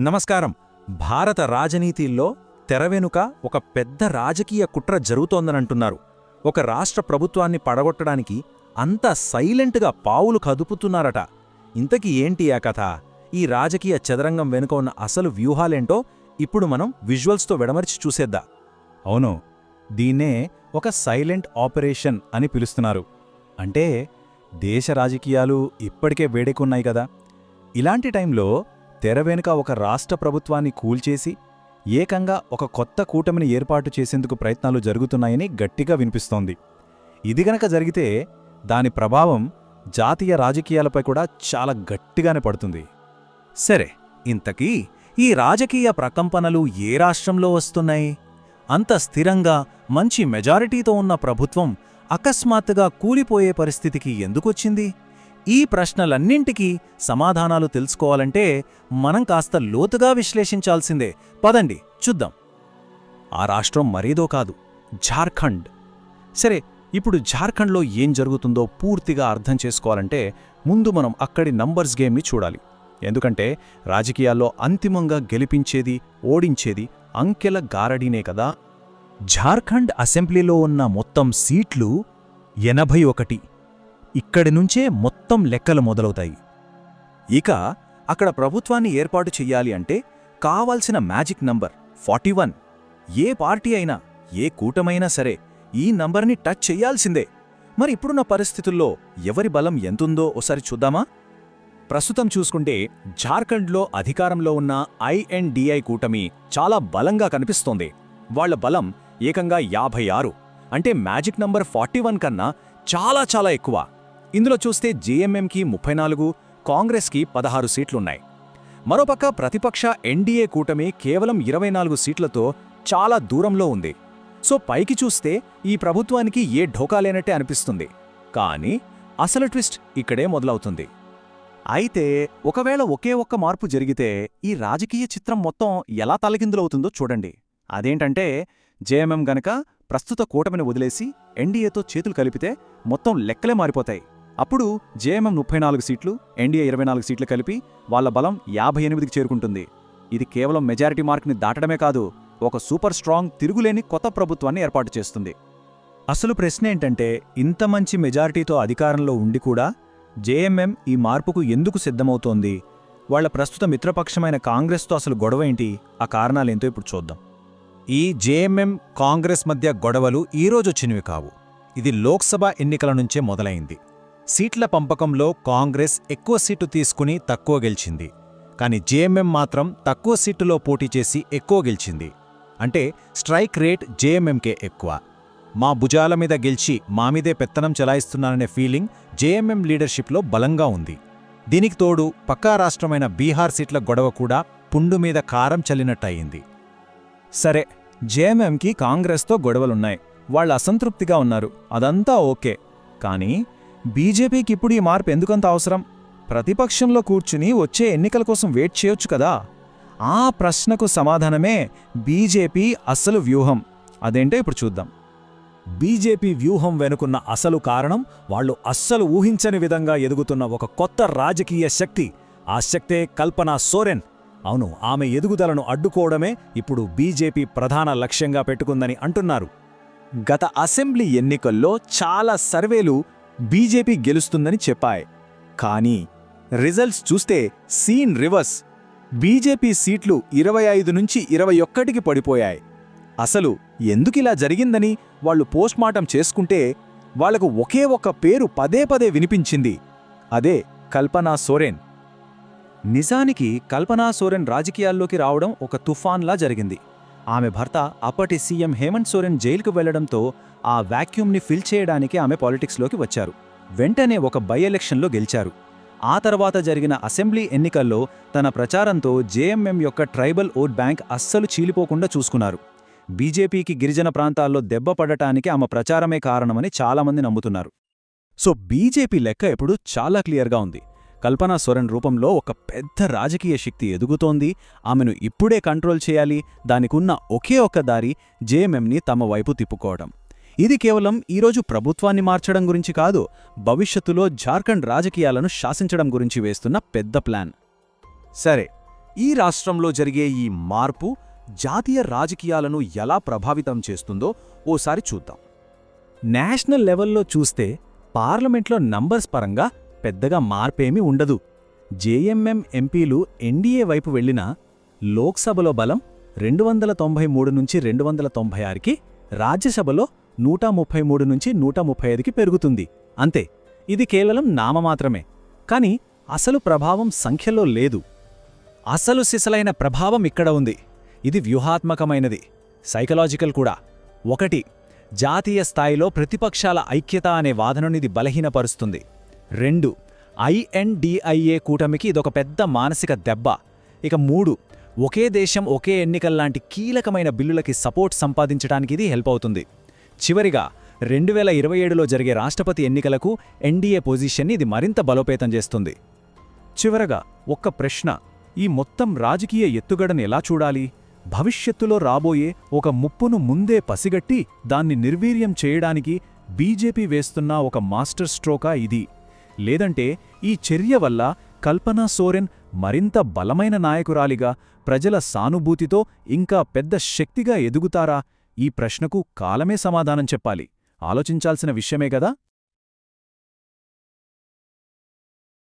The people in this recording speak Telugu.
నమస్కారం. భారత రాజనీతిల్లో తెరవెనుక ఒక పెద్ద రాజకీయ కుట్ర జరుగుతోందనంటున్నారు. ఒక రాష్ట్ర ప్రభుత్వాన్ని పడగొట్టడానికి అంత సైలెంట్గా పావులు కదుపుతున్నారట. ఇంతకీ ఏంటి ఆ కథ? ఈ రాజకీయ చదరంగం వెనుక ఉన్న అసలు వ్యూహాలేంటో ఇప్పుడు మనం విజువల్స్తో వెడమర్చి చూసేద్దా. అవును దీన్నే ఒక సైలెంట్ ఆపరేషన్ అని పిలుస్తున్నారు. అంటే దేశ రాజకీయాలు ఇప్పటికే వేడెక్కున్నాయి కదా. ఇలాంటి టైంలో తెర వెనుక ఒక రాష్ట్ర ప్రభుత్వాన్ని కూల్చేసి ఏకంగా ఒక కొత్త కూటమిని ఏర్పాటు చేసేందుకు ప్రయత్నాలు జరుగుతున్నాయని గట్టిగా వినిపిస్తోంది. ఇది గనక జరిగితే దాని ప్రభావం జాతీయ రాజకీయాలపై కూడా చాలా గట్టిగానే పడుతుంది. సరే ఇంతకీ ఈ రాజకీయ ప్రకంపనలు ఏ రాష్ట్రంలో వస్తున్నాయి? అంత స్థిరంగా మంచి మెజారిటీతో ఉన్న ప్రభుత్వం అకస్మాత్తుగా కూలిపోయే పరిస్థితికి ఎందుకొచ్చింది? ఈ ప్రశ్నలన్నింటికీ సమాధానాలు తెలుసుకోవాలంటే మనం కాస్త లోతుగా విశ్లేషించాల్సిందే. పదండి చూద్దాం. ఆ రాష్ట్రం మరేదో కాదు ఝార్ఖండ్ సరే ఇప్పుడు ఝార్ఖండ్లో ఏం జరుగుతుందో పూర్తిగా అర్థం చేసుకోవాలంటే ముందు మనం అక్కడి నంబర్స్ గేమ్ని చూడాలి. ఎందుకంటే రాజకీయాల్లో అంతిమంగా గెలిపించేది ఓడించేది అంకెల గారడీనే కదా. ఝార్ఖండ్ అసెంబ్లీలో ఉన్న మొత్తం సీట్లు ఎనభై ఒకటి. ఇక్కడి నుంచే మొత్తం లెక్కలు మొదలవుతాయి. ఇక అక్కడ ప్రభుత్వాన్ని ఏర్పాటు చెయ్యాలి అంటే కావాల్సిన మ్యాజిక్ నంబర్ ఫార్టీ వన్. ఏ పార్టీ అయినా ఏ కూటమైనా సరే ఈ నంబర్ని టచ్ చెయ్యాల్సిందే. మరి ఇప్పుడున్న పరిస్థితుల్లో ఎవరి బలం ఎంతుందో ఓసారి చూద్దామా? ప్రస్తుతం చూసుకుంటే జార్ఖండ్లో అధికారంలో ఉన్న ఐఎన్డిఐ కూటమి చాలా బలంగా కనిపిస్తోంది. వాళ్ళ బలం ఏకంగా యాభై ఆరు. అంటే మ్యాజిక్ నంబర్ ఫార్టీ వన్ కన్నా చాలా చాలా ఎక్కువ. ఇందులో చూస్తే జేఎంఎంకి ముప్పై నాలుగు కాంగ్రెస్కి పదహారు సీట్లున్నాయి. మరోపక్క ప్రతిపక్ష ఎన్డీఏ కూటమి కేవలం ఇరవై నాలుగు సీట్లతో చాలా దూరంలో ఉంది. సో పైకి చూస్తే ఈ ప్రభుత్వానికి ఏ ఢోకా లేనట్టే అనిపిస్తుంది. కానీ అసలు ట్విస్ట్ ఇక్కడే మొదలవుతుంది. అయితే ఒకవేళ ఒకే ఒక్క మార్పు జరిగితే ఈ రాజకీయ చిత్రం మొత్తం ఎలా తలకిందులవుతుందో చూడండి. అదేంటంటే జేఎంఎం గనక ప్రస్తుత కూటమిని వదిలేసి ఎన్డీఏతో చేతులు కలిపితే మొత్తం లెక్కలే మారిపోతాయి. అప్పుడు జేఎంఎం ముప్పై నాలుగు సీట్లు ఎన్డీఏ ఇరవై నాలుగు సీట్లు కలిపి వాళ్ళ బలం యాభై ఎనిమిదికి చేరుకుంటుంది. ఇది కేవలం మెజారిటీ మార్క్ని దాటడమే కాదు ఒక సూపర్ స్ట్రాంగ్ తిరుగులేని కొత్త ప్రభుత్వాన్ని ఏర్పాటు చేస్తుంది. అసలు ప్రశ్న ఏంటంటే ఇంత మంచి మెజారిటీతో అధికారంలో ఉండి కూడా జేఎంఎం ఈ మార్పుకు ఎందుకు సిద్ధమవుతోంది? వాళ్ళ ప్రస్తుత మిత్రపక్షమైన కాంగ్రెస్తో అసలు గొడవ ఏంటి? ఆ కారణాలేంతో ఇప్పుడు చూద్దాం. ఈ జేఎంఎం కాంగ్రెస్ మధ్య గొడవలు ఈరోజొచ్చినవి కావు. ఇది లోక్సభ ఎన్నికల నుంచే మొదలైంది. సీట్ల పంపకంలో కాంగ్రెస్ ఎక్కువ సీటు తీసుకుని తక్కువ గెలిచింది. కాని జేఎంఎం మాత్రం తక్కువ సీటులో పోటీ చేసి ఎక్కువ గెలిచింది. అంటే స్ట్రైక్ రేట్ జేఎంఎంకే ఎక్కువ. మా భుజాల మీద గెలిచి మామీదే పెత్తనం చలాయిస్తున్నాననే ఫీలింగ్ జేఎంఎం లీడర్షిప్లో బలంగా ఉంది. దీనికి తోడు పక్కా రాష్ట్రమైన బీహార్ సీట్ల గొడవ కూడా పుండు మీద కారం చల్లినట్టయింది. సరే జేఎంఎంకి కాంగ్రెస్తో గొడవలున్నాయి. వాళ్ళు అసంతృప్తిగా ఉన్నారు. అదంతా ఓకే. కానీ బీజేపీకి ఇప్పుడు ఈ మార్పు ఎందుకంత అవసరం? ప్రతిపక్షంలో కూర్చుని వచ్చే ఎన్నికల కోసం వెయిట్ చేయొచ్చు కదా? ఆ ప్రశ్నకు సమాధానమే బీజేపీ అసలు వ్యూహం. అదేంటో ఇప్పుడు చూద్దాం. బీజేపీ వ్యూహం వెనుకున్న అసలు కారణం వాళ్ళు అస్సలు ఊహించని విధంగా ఎదుగుతున్న ఒక కొత్త రాజకీయ శక్తి. ఆ శక్తే కల్పనా సోరెన్. అవును ఆమె ఎదుగుదలను అడ్డుకోవడమే ఇప్పుడు బీజేపీ ప్రధాన లక్ష్యంగా పెట్టుకుందని అంటున్నారు. గత అసెంబ్లీ ఎన్నికల్లో చాలా సర్వేలు బీజేపీ గెలుస్తుందని చెప్పాయి. కానీ రిజల్ట్స్ చూస్తే సీన్ రివర్స్. బీజేపీ సీట్లు ఇరవై ఐదు నుంచి ఇరవై ఒక్కటికి పడిపోయాయి. అసలు ఎందుకిలా జరిగిందని వాళ్ళు పోస్ట్మార్టం చేసుకుంటే వాళ్ళకు ఒకే ఒక్క పేరు పదే పదే వినిపించింది. అదే కల్పనా సోరెన్. నిజానికి కల్పనా సోరెన్ రాజకీయాల్లోకి రావడం ఒక తుఫాన్లా జరిగింది. ఆమె భర్త అప్పటి సీఎం హేమంత్ సోరెన్ జైలుకు వెళ్ళడంతో ఆ వాక్యూమ్ని ఫిల్ చేయడానికి ఆమె పాలిటిక్స్లోకి వచ్చారు. వెంటనే ఒక బై ఎలక్షన్లో గెలిచారు. ఆ తర్వాత జరిగిన అసెంబ్లీ ఎన్నికల్లో తన ప్రచారంతో జేఎంఎం యొక్క ట్రైబల్ ఓట్ బ్యాంక్ అస్సలు చీలిపోకుండా చూసుకున్నారు. బీజేపీకి గిరిజన ప్రాంతాల్లో దెబ్బ పడటానికి ఆమె ప్రచారమే కారణమని చాలామంది నమ్ముతున్నారు. సో బీజేపీ లెక్క ఎప్పుడూ చాలా క్లియర్గా ఉంది. కల్పనా సొరెన్ రూపంలో ఒక పెద్ద రాజకీయ శక్తి ఎదుగుతోంది. ఆమెను ఇప్పుడే కంట్రోల్ చేయాలి. దానికున్న ఒకే ఒక్క దారి జేఎంఎంని తమ వైపు తిప్పుకోవడం. ఇది కేవలం ఈరోజు ప్రభుత్వాన్ని మార్చడం గురించి కాదు భవిష్యత్తులో జార్ఖండ్ రాజకీయాలను శాసించడం గురించి వేస్తున్న పెద్ద ప్లాన్. సరే ఈ రాష్ట్రంలో జరిగే ఈ మార్పు జాతీయ రాజకీయాలను ఎలా ప్రభావితం చేస్తుందో ఓసారి చూద్దాం. నేషనల్ లెవెల్లో చూస్తే పార్లమెంట్లో నంబర్స్ పరంగా పెద్దగా మార్పేమీ ఉండదు. జేఎంఎం ఎంపీలు ఎన్డీఏ వైపు వెళ్ళినా లోక్సభలో బలం రెండు వందల తొంభై మూడు నుంచి రెండు వందల తొంభై ఆరుకి రాజ్యసభలో నూట ముప్పై మూడు నుంచి నూట ముప్పై ఐదుకి పెరుగుతుంది. అంతే ఇది కేవలం నామమాత్రమే. కాని అసలు ప్రభావం సంఖ్యలో లేదు. అసలు సిసలైన ప్రభావం ఇక్కడ ఉంది. ఇది వ్యూహాత్మకమైనది. సైకలాజికల్ కూడా. ఒకటి జాతీయ స్థాయిలో ప్రతిపక్షాల ఐక్యత అనే వాదననిది బలహీనపరుస్తుంది. రెండు ఐఎన్డిఐఏ కూటమికి ఇదొక పెద్ద మానసిక దెబ్బ. ఇక మూడు ఒకే దేశం ఒకే ఎన్నికల్లాంటి కీలకమైన బిల్లులకి సపోర్ట్ సంపాదించడానికి ఇది హెల్ప్ అవుతుంది. చివరిగా రెండు వేల ఇరవై ఏడులో జరిగే రాష్ట్రపతి ఎన్నికలకు ఎన్డీఏ పొజిషన్ని ఇది మరింత బలోపేతం చేస్తుంది. చివరగా ఒక్క ప్రశ్న ఈ మొత్తం రాజకీయ ఎత్తుగడను ఎలా చూడాలి? భవిష్యత్తులో రాబోయే ఒక ముప్పును ముందే పసిగట్టి దాన్ని నిర్వీర్యం చేయడానికి బీజేపీ వేస్తున్న ఒక మాస్టర్ స్ట్రోకా ఇది. లేదంటే ఈ చర్య వల్ల కల్పనా సోరెన్ మరింత బలమైన నాయకురాలిగా ప్రజల సానుభూతితో ఇంకా పెద్ద శక్తిగా ఎదుగుతారా? ఈ ప్రశ్నకు కాలమే సమాధానం చెప్పాలి. ఆలోచించాల్సిన విషయమే గదా